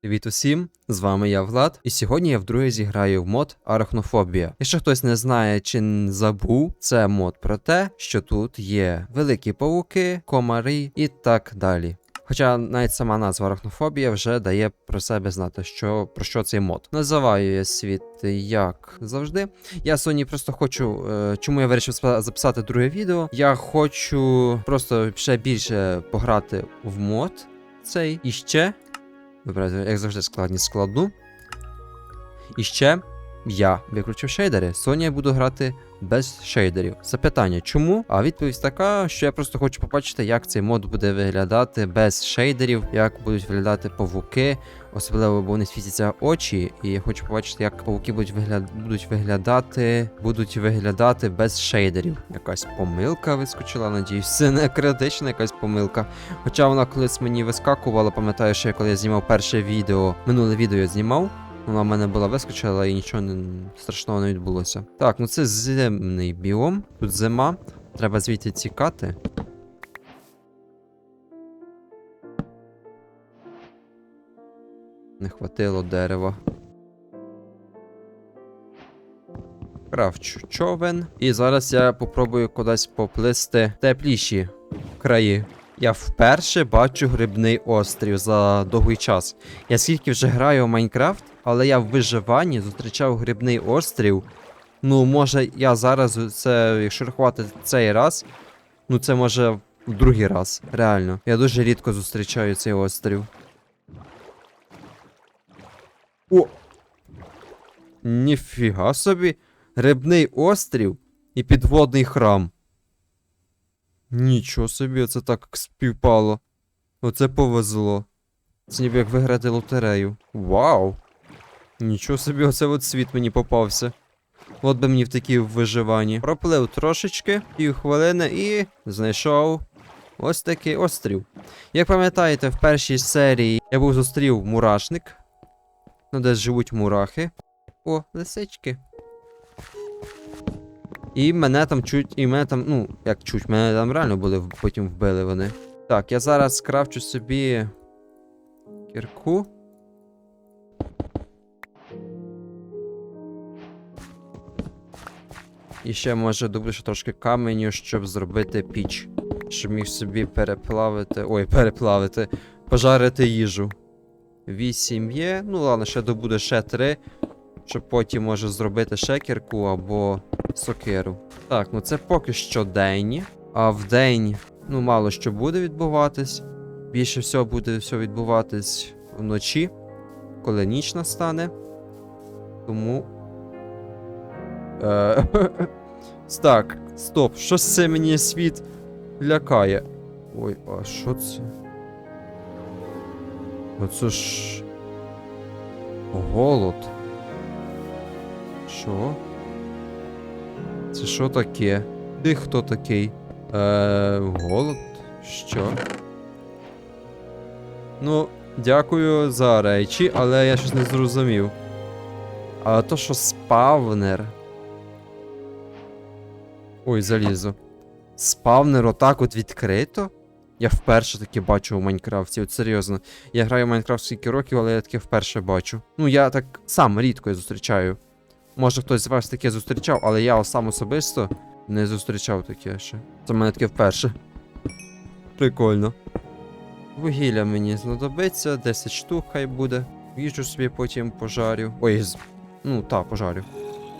Привіт усім! З вами я Влад, і сьогодні я вдруге зіграю в мод Арахнофобія. Якщо хтось не знає чи н- забув, це мод про те, що тут є великі павуки, комари і так далі. Хоча навіть сама назва арахнофобія вже дає про себе знати, що про що цей мод. Називаю я світ як завжди. Я сьогодні просто хочу. е, чому я вирішив записати друге відео? Я хочу просто ще більше пограти в мод цей і ще Вибираю, як завжди, складність складну. І ще я виключив шейдери. Соня я буду грати без шейдерів. Запитання, чому? А відповідь така, що я просто хочу побачити, як цей мод буде виглядати без шейдерів, як будуть виглядати павуки, особливо, бо вони світяться очі, і я хочу побачити, як павуки будуть, вигля... будуть виглядати, будуть виглядати без шейдерів. Якась помилка вискочила, надіюсь, це не критична якась помилка. Хоча вона колись мені вискакувала, пам'ятаю, що коли я знімав перше відео, минуле відео я знімав. Вона в мене була вискочила і нічого не, страшного не відбулося. Так, ну це зимний біом. Тут зима. Треба звідти тікати. Не хватило дерева. Кравчу човен. І зараз я попробую кудись поплисти тепліші краї. Я вперше бачу грибний острів за довгий час. Я скільки вже граю в Майнкрафт, але я в виживанні зустрічав грибний острів. Ну, може, я зараз це, якщо рахувати цей раз, ну це може в другий раз. Реально. Я дуже рідко зустрічаю цей острів. О! Ніфіга собі. Грибний острів і підводний храм. Нічого собі, це так співпало. Оце повезло. Це ніби як виграти лотерею. Вау! Нічого собі, оце от світ мені попався. От би мені в такій виживанні. Проплив трошечки, пів хвилини і знайшов ось такий острів. Як пам'ятаєте, в першій серії я був зустрів мурашник. Ну, де живуть мурахи. О, лисички. І мене там чуть, і мене там, ну, як чуть, мене там реально були, потім вбили вони. Так, я зараз скрафчу собі кірку. І ще може добре трошки каменю, щоб зробити піч. Щоб міг собі переплавити. Ой, переплавити. Пожарити їжу. Вісім є. Ну ладно, ще добуде ще три. Щоб потім може зробити ще кірку або сокиру. Так, ну це поки що день. А в день, ну, мало що буде відбуватись. Більше всього буде все відбуватись вночі, коли ніч настане. Тому. Е, так, стоп, що це мені світ лякає? Ой, а що це? Оце ж. Голод. Що? Це що таке? Ти хто такий? Е, голод? Що? Ну, дякую за речі, але я щось не зрозумів. А то що спавнер. Ой, залізо. Спавнер отак от відкрито? Я вперше таке бачу у Майнкрафті, от серйозно. Я граю в Майнкрафт скільки років, але я таке вперше бачу. Ну, я так сам рідко зустрічаю. Може хтось з вас таке зустрічав, але я сам особисто не зустрічав таке ще. Це в мене таке вперше. Прикольно. Вугілля мені знадобиться, 10 штук хай буде. Їжу собі потім пожарю. Ой, з... ну та, пожарю.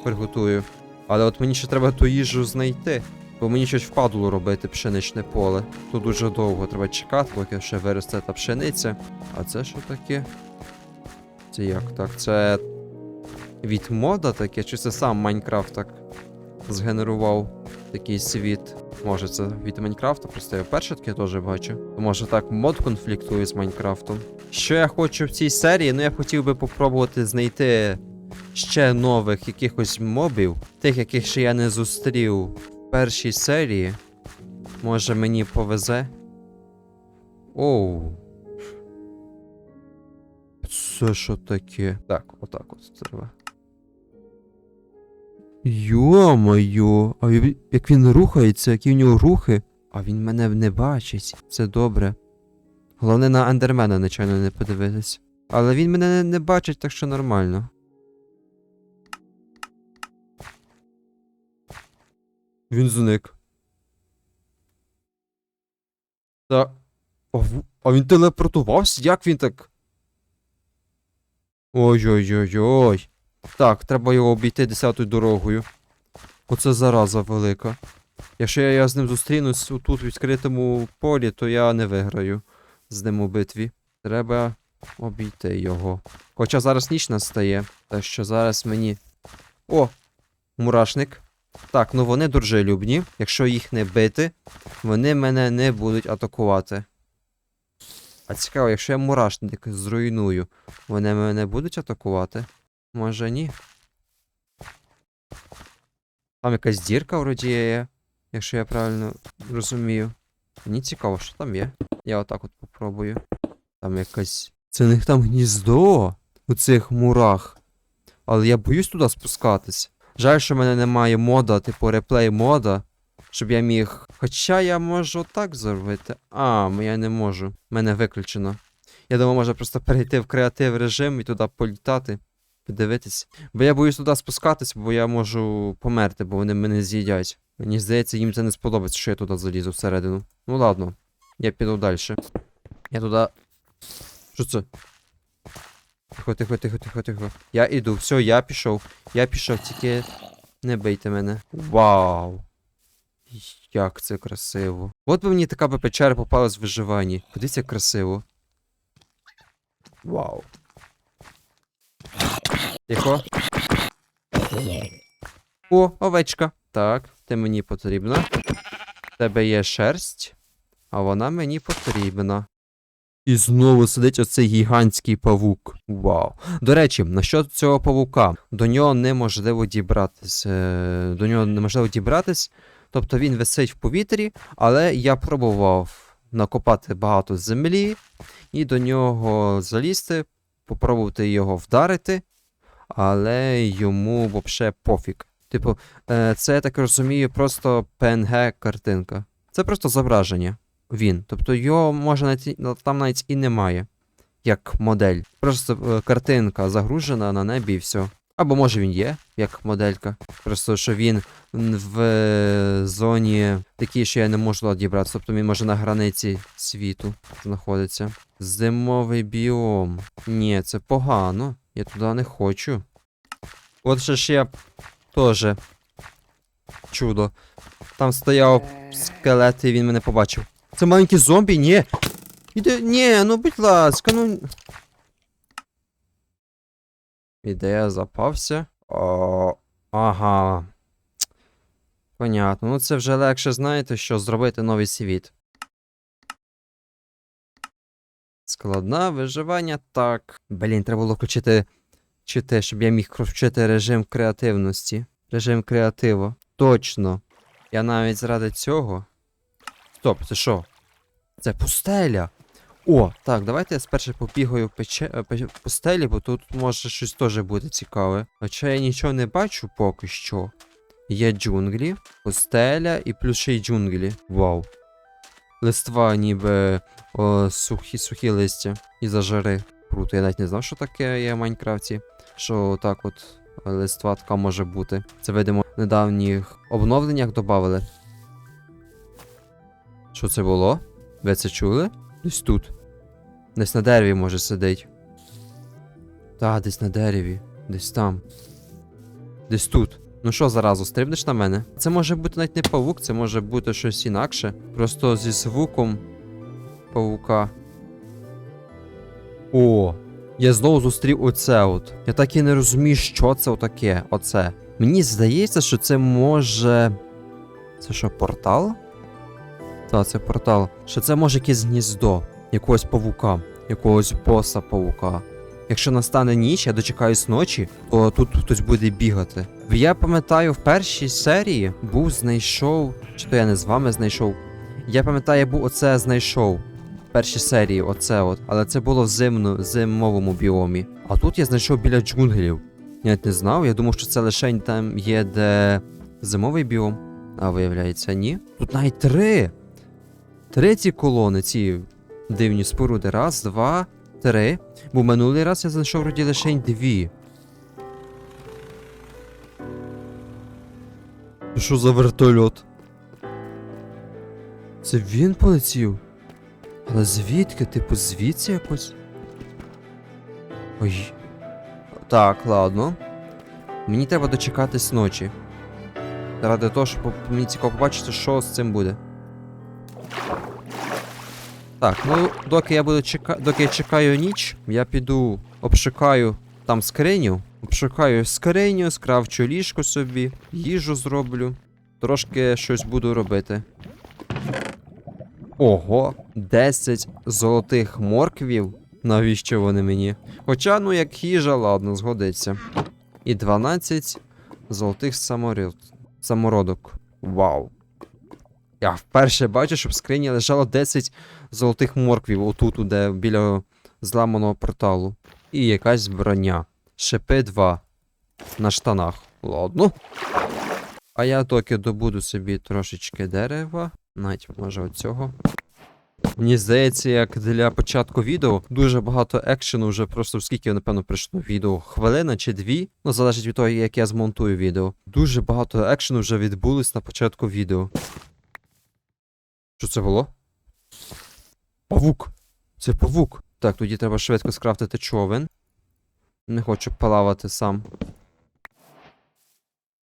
Приготую. Але от мені ще треба ту їжу знайти. Бо мені щось впадло робити пшеничне поле. Тут дуже довго треба чекати, поки ще виросте та пшениця. А це що таке? Це як так? Це від мода таке, чи це сам Майнкрафт так згенерував такий світ? Може це від Майнкрафта, просто я вперше таке теж бачу. То може так мод конфліктує з Майнкрафтом. Що я хочу в цій серії? Ну я хотів би попробувати знайти ще нових якихось мобів, тих, яких ще я не зустрів в першій серії. Може мені повезе. Оу. Це що таке? Так, отак от треба. Йо-моє, а як він рухається, які в нього рухи. А він мене не бачить. Це добре. Головне на андермена, нечайно не подивитись. Але він мене не, бачить, так що нормально. Він зник. Та. А, а він телепортувався? Як він так? Ой-ой-ой-ой. Так, треба його обійти десятою дорогою. Оце зараза велика. Якщо я, я з ним зустрінусь тут в відкритому полі, то я не виграю з ним у битві. Треба обійти його. Хоча зараз ніч настає, так що зараз мені. О! Мурашник. Так, ну вони дружелюбні. Якщо їх не бити, вони мене не будуть атакувати. А цікаво, якщо я мурашник зруйную, вони мене будуть атакувати? Може ні. Там якась дірка вроді є, якщо я правильно розумію. Мені цікаво, що там є. Я отак от попробую. Там якась. Це них там гніздо у цих мурах. Але я боюсь туди спускатись. Жаль, що в мене немає мода, типу реплей мода, щоб я міг. Хоча я можу так зробити. А, я не можу. Мене виключено. Я думаю, може просто перейти в креатив режим і туди політати, подивитись. Бо я боюсь туди спускатись, бо я можу померти, бо вони мене з'їдять. Мені здається, їм це не сподобається, що я туди залізу всередину. Ну ладно, я піду далі. Я туди. Що це? Тихо, тихо, тихо, тихо, тихо. Я іду, все, я пішов. Я пішов, тільки не бийте мене. Вау! Як це красиво. От би мені така би печера попалась в виживанні. Подивіться, як красиво. Вау. Тихо. О, овечка. Так, ти мені потрібна. В тебе є шерсть, а вона мені потрібна. І знову сидить оцей гігантський павук. Вау. До речі, насчет цього павука, до нього неможливо дібратись. е, До нього неможливо дібратись. Тобто він висить в повітрі, але я пробував накопати багато землі і до нього залізти, попробувати його вдарити, але йому взагалі пофіг. Типу, е, це я так розумію, просто PNG картинка. Це просто зображення. Він. Тобто його може навіть, ну, там навіть і немає. Як модель. Просто е, картинка загружена на небі і все. Або може він є, як моделька. Просто що він в е, зоні такій, що я не можу дібратися. Тобто він може на границі світу знаходиться. Зимовий біом. Ні, це погано. Я туди не хочу. От ще ж я теж чудо. Там стояв скелет, і він мене побачив. Це маленький зомбі? Ні. Іде. Ні, ну будь ласка, ну. Ідея запався. О, ага. Понятно. Ну це вже легше, знаєте, що зробити новий світ. Складна виживання, так. Блін, треба було включити чи те, щоб я міг включити режим креативності. Режим креативу. Точно. Я навіть заради цього. Стоп, це що? Це пустеля. О, так, давайте я спершу побігаю пече... е, пустелі, бо тут може щось теж буде цікаве. Хоча я нічого не бачу поки що. Є джунглі, пустеля і плюс ще й джунглі. Вау. Листва ніби о, сухі, сухі листя і зажари. Круто, я навіть не знав, що таке є в Майнкрафті. Що так от листва така може бути. Це, видимо, в недавніх обновленнях додавали. Що це було? Ви це чули? Десь тут. Десь на дереві може сидить. Та, десь на дереві. Десь там. Десь тут. Ну що заразу, стрибнеш на мене? Це може бути навіть не павук, це може бути щось інакше. Просто зі звуком павука. О! Я знову зустрів оце от. Я так і не розумію, що це таке. Оце. Мені здається, що це може. Це що, портал? Так, це портал. Що це може якесь гніздо якогось павука, якогось боса павука. Якщо настане ніч, я дочекаюсь ночі, то тут хтось буде бігати. Я пам'ятаю, в першій серії був знайшов, чи то я не з вами знайшов. Я пам'ятаю, я був оце знайшов. В першій серії, оце от. Але це було в зимну, зимовому біомі. А тут я знайшов біля джунглів. Я не знав, я думав, що це лише там є, де зимовий біом. А виявляється, ні. Тут навіть три. Три ці колони, ці дивні споруди. Раз, два, три. Бо минулий раз я знайшов вроді лише дві. Що за вертольот? Це він полетів? Але звідки? Типу, звідси якось? Ой. Так, ладно. Мені треба дочекатись ночі. Ради того, щоб мені цікаво побачити, що з цим буде. Так, ну доки я буду чека... доки я чекаю ніч, я піду обшукаю там скриню. Обшукаю скриню, скравчу ліжко собі, їжу зроблю. Трошки щось буду робити. Ого, 10 золотих морквів. Навіщо вони мені? Хоча, ну як їжа, ладно, згодиться. І 12 золотих саморил... самородок. Вау. Я вперше бачу, щоб в скрині лежало 10 золотих морквів отут, де біля зламаного порталу. І якась броня. Шипи 2 на штанах. Ладно. А я доки добуду собі трошечки дерева, навіть може оцього. Мені здається, як для початку відео дуже багато екшену вже просто скільки, напевно, прийшло відео. Хвилина чи дві. Ну, залежить від того, як я змонтую відео. Дуже багато екшену вже відбулось на початку відео. Що це було? Павук! Це павук. Так, тоді треба швидко скрафтити човен. Не хочу плавати сам.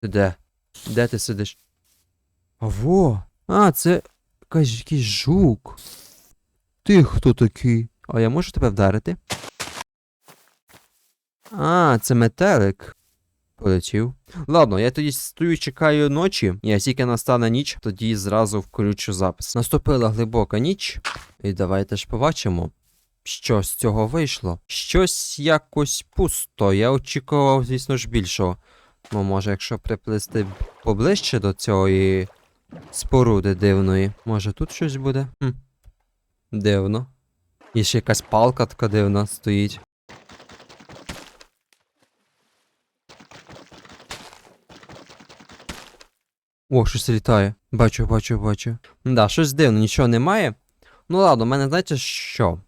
Ти де? Де ти сидиш? А во! А, це якийсь жук. Ти хто такий? А я можу тебе вдарити? А, це метелик. Полетів. Ладно, я тоді стою, чекаю ночі, і як тільки настане ніч, тоді зразу включу запис. Наступила глибока ніч, і давайте ж побачимо, що з цього вийшло. Щось якось пусто. Я очікував, звісно ж, більшого. Ну, може, якщо приплисти поближче до цієї споруди дивної, може тут щось буде? Хм. Дивно. І ще якась палка така дивна стоїть. О, щось літає. Бачу, бачу, бачу. Да, щось дивно, нічого немає. Ну ладно, в мене знаєте що?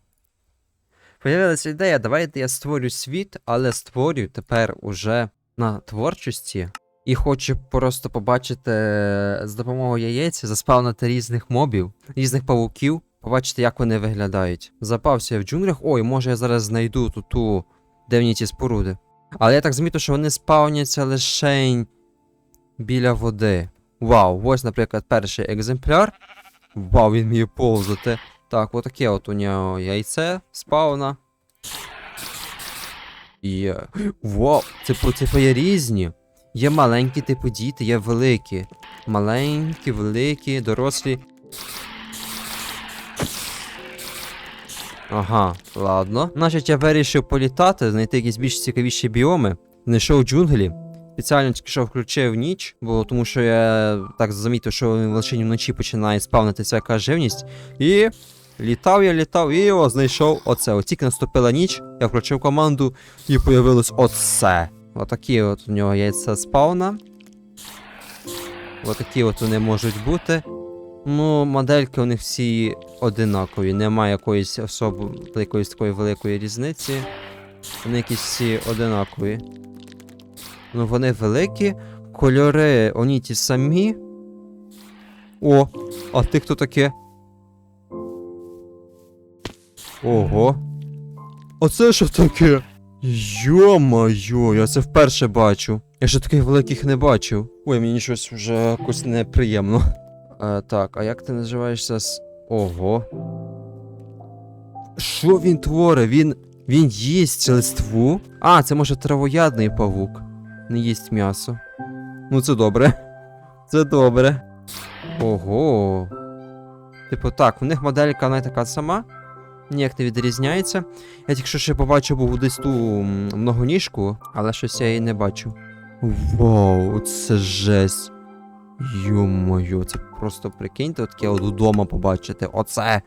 Появилася ідея, давайте я створю світ, але створю тепер уже на творчості. І хочу просто побачити е, з допомогою яєць заспавнити різних мобів, різних павуків, побачити, як вони виглядають. Запався я в джунглях. Ой, може я зараз знайду ту ту дивні ті споруди. Але я так замітив, що вони спавняться лише біля води. Вау, ось, наприклад, перший екземпляр. Вау, він вміє повзати. Так, отаке от у нього яйце спавна. Є. Вау, типу, типу є різні. Є маленькі, типу діти, є великі. Маленькі, великі, дорослі. Ага, ладно. Значить, я вирішив політати, знайти якісь більш цікавіші біоми. Знайшов джунглі. Спеціально тільки що включив ніч, бо тому що я так замітив, що лише вночі починає спавнитися яка живність. І літав я, літав, і о, знайшов оце. От тільки наступила ніч, я включив команду і появилось оце. Отакі от у нього яйця спавна. Отакі от вони можуть бути. Ну, модельки у них всі одинакові, немає якоїсь особо якоїсь такої великої різниці. Вони якісь всі одинакові. Ну, вони великі, кольори вони ті самі. О, а ти хто таке? Ого. А це що таке? Йо-моє, я це вперше бачу. Я ще таких великих не бачив. Ой, мені щось вже якось неприємно. Е, так, а як ти називаєшся с. Ого. Що він творить? Він. Він їсть листву? А, це може травоядний павук. Не їсть м'ясо. Ну, це добре. Це добре. Ого. Типу, так, у них моделька не така сама. Ніяк не відрізняється. Я тільки ще побачив був десь ту многоніжку, але щось я її не бачу. Вау, це жесть. Йо-моє, це просто прикиньте, таке от удома побачити. Оце!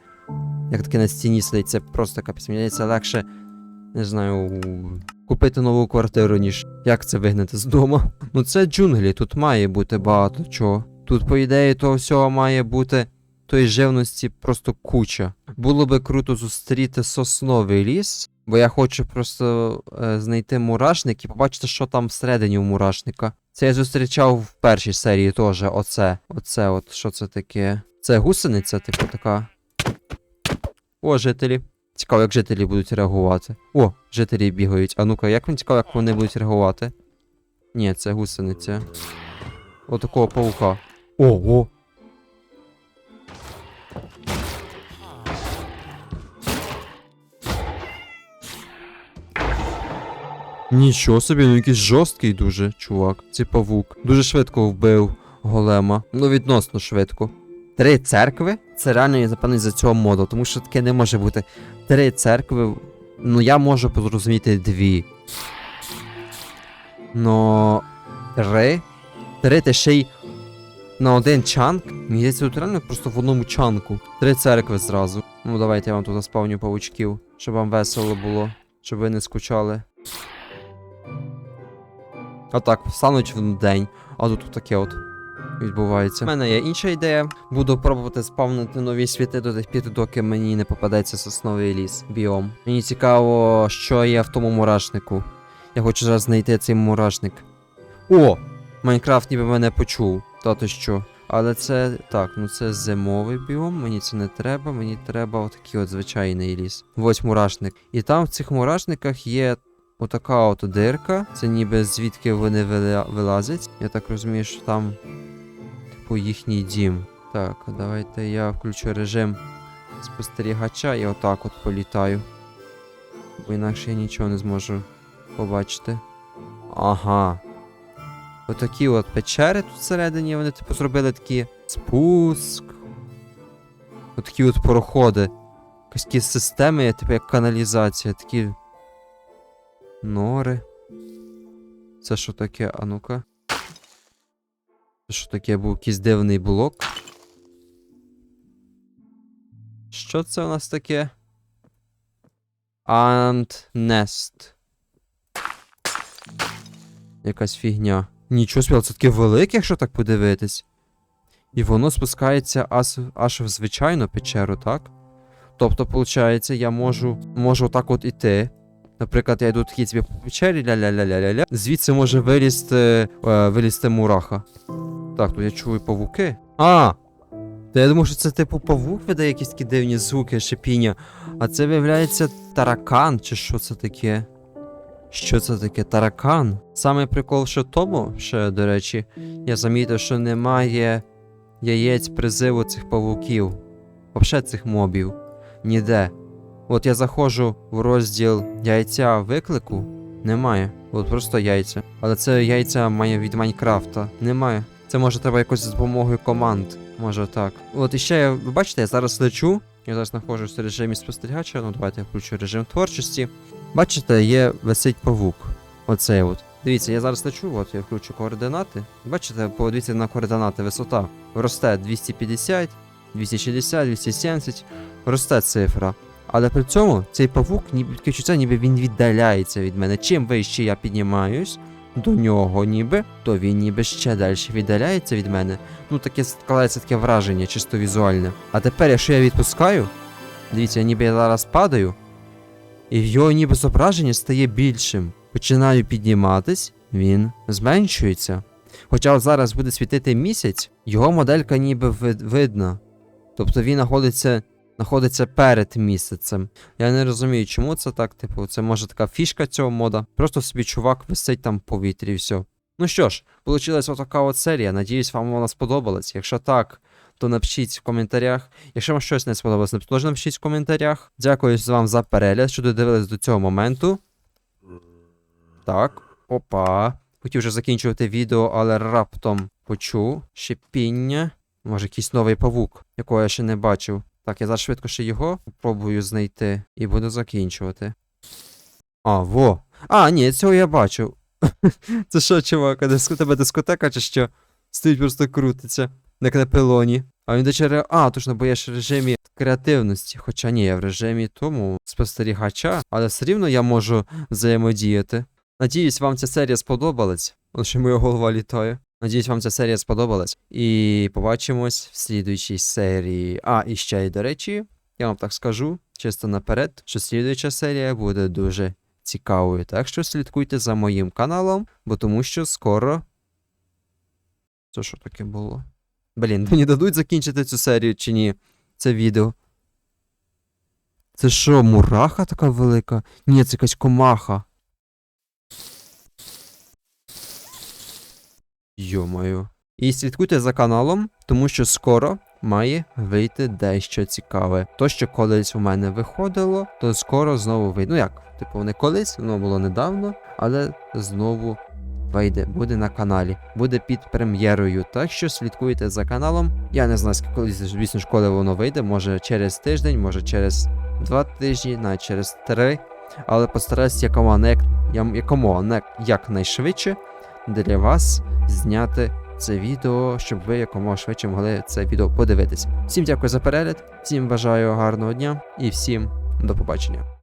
Як таке на стіні сидить, це просто капець. Мені здається, легше, не знаю, купити нову квартиру, ніж як це вигнати з дому. Ну це джунглі, тут має бути багато чого. Тут, по ідеї, того всього має бути тої живності просто куча. Було би круто зустріти сосновий ліс, бо я хочу просто е, знайти мурашник і побачити, що там всередині у мурашника. Це я зустрічав в першій серії теж. Оце. Оце от, що це таке? Це гусениця, типу така. О, жителі. Цікаво, як жителі будуть реагувати. О, жителі бігають. А ну-ка, як вам цікаво, як вони будуть реагувати? Ні, це гусениця. Отакого паука. Ого! Нічого собі, ну якийсь жорсткий дуже, чувак. Цей павук. Дуже швидко вбив голема. Ну, відносно швидко. Три церкви? Це реально я напевно за цього моду, тому що таке не може бути. Три церкви. Ну я можу зрозуміти дві. Но. Три? Три ти ще й на один чанк? Мені здається, тут реально просто в одному чанку. Три церкви зразу. Ну давайте я вам тут заспавню павучків, щоб вам весело було, щоб ви не скучали. А так, встануть в день, а тут таке от відбувається. У мене є інша ідея. Буду пробувати спавнити нові світи до тих пір, доки мені не попадеться сосновий ліс, біом. Мені цікаво, що є в тому мурашнику. Я хочу зараз знайти цей мурашник. О! Майнкрафт ніби мене почув. Та то що. Але це так, ну це зимовий біом, мені це не треба, мені треба отакий от звичайний ліс. Ось мурашник. І там в цих мурашниках є отака от дирка. Це ніби звідки вони вилазять. Я так розумію, що там, типу, їхній дім. Так, давайте я включу режим спостерігача і отак от політаю. Бо інакше я нічого не зможу побачити. Ага. Отакі от печери тут всередині, вони типу зробили такі спуск. Отакі от проходи. Якісь системи, типу як каналізація, такі. Нори. Це що таке? А ну-ка. Що таке був якийсь дивний блок? Що це у нас таке? Ant Nest. Якась фігня. Нічого собі, це таке велике, якщо так подивитись. І воно спускається аж, аж в звичайну печеру, так? Тобто, виходить, я можу, можу отак от іти. Наприклад, я йду такий собі по печері, ля-ля-ля-ля-ля-ля. Звідси може вилізти, е, вилізти мураха. Так, тут я чую павуки. А! Та я думав, що це типу павук видає якісь такі дивні звуки, шипіння. А це виявляється таракан, чи що це таке? Що це таке? Таракан? Саме прикол, що тому, ще, до речі, я замітив, що немає яєць призиву цих павуків. Взагалі цих мобів. Ніде. От я заходжу в розділ яйця виклику. Немає. От просто яйця. Але це яйця має від Майнкрафта. Немає. Це може треба якось з допомогою команд. Може так. От і ще я, ви бачите, я зараз лечу. Я зараз знаходжусь в режимі спостерігача. Ну давайте я включу режим творчості. Бачите, є висить павук. Оцей от. Дивіться, я зараз лечу, от я включу координати. Бачите, подивіться на координати, висота. Росте 250, 260, 270. Росте цифра. Але при цьому цей павук, ніби відчуття, ніби він віддаляється від мене. Чим вище я піднімаюсь до нього, ніби, то він ніби ще далі віддаляється від мене. Ну таке складається таке враження, чисто візуальне. А тепер, якщо я відпускаю, дивіться, ніби я зараз падаю, і його ніби зображення стає більшим. Починаю підніматись, він зменшується. Хоча от зараз буде світити місяць, його моделька ніби видна. Тобто він знаходиться, знаходиться перед місяцем. Я не розумію, чому це так, типу, це може така фішка цього мода. Просто собі чувак висить там в повітрі і все. Ну що ж, получилась отака от серія. Надіюсь, вам вона сподобалась. Якщо так, то напишіть в коментарях. Якщо вам щось не сподобалось, теж напишіть в коментарях. Дякую вам за перегляд, що додивились до цього моменту. Так, опа. Хотів вже закінчувати відео, але раптом почув шипіння. Може, якийсь новий павук, якого я ще не бачив. Так, я зараз швидко ще його спробую знайти і буду закінчувати. А, во. А, ні, цього я бачив. Це що, чувак, диско- тебе дискотека чи що? Стоїть просто крутиться, як на пилоні. А він доче ре... А, точно, бо я ж в режимі креативності. Хоча ні, я в режимі тому спостерігача, але все рівно я можу взаємодіяти. Надіюсь, вам ця серія сподобалась. Ще моя голова літає. Надіюсь, вам ця серія сподобалась. І побачимось в слідуючій серії. А, і ще й до речі, я вам так скажу, чисто наперед, що слідуюча серія буде дуже цікавою. Так що слідкуйте за моїм каналом, бо тому що скоро. Це що таке було? Блін, мені дадуть закінчити цю серію чи ні? Це відео. Це що, мураха така велика? Ні, це якась комаха. Йомаю. І слідкуйте за каналом, тому що скоро має вийти дещо цікаве. То, що колись у мене виходило, то скоро знову вийде. Ну як, типу, не колись, воно було недавно, але знову вийде, буде на каналі, буде під прем'єрою. Так що слідкуйте за каналом. Я не знаю, скільки, звісно ж, коли воно вийде, може через тиждень, може через два тижні, навіть через три. Але постараюсь якомога як, якомога якнайшвидше для вас зняти це відео, щоб ви якомога швидше могли це відео подивитися. Всім дякую за перегляд, всім бажаю гарного дня і всім до побачення.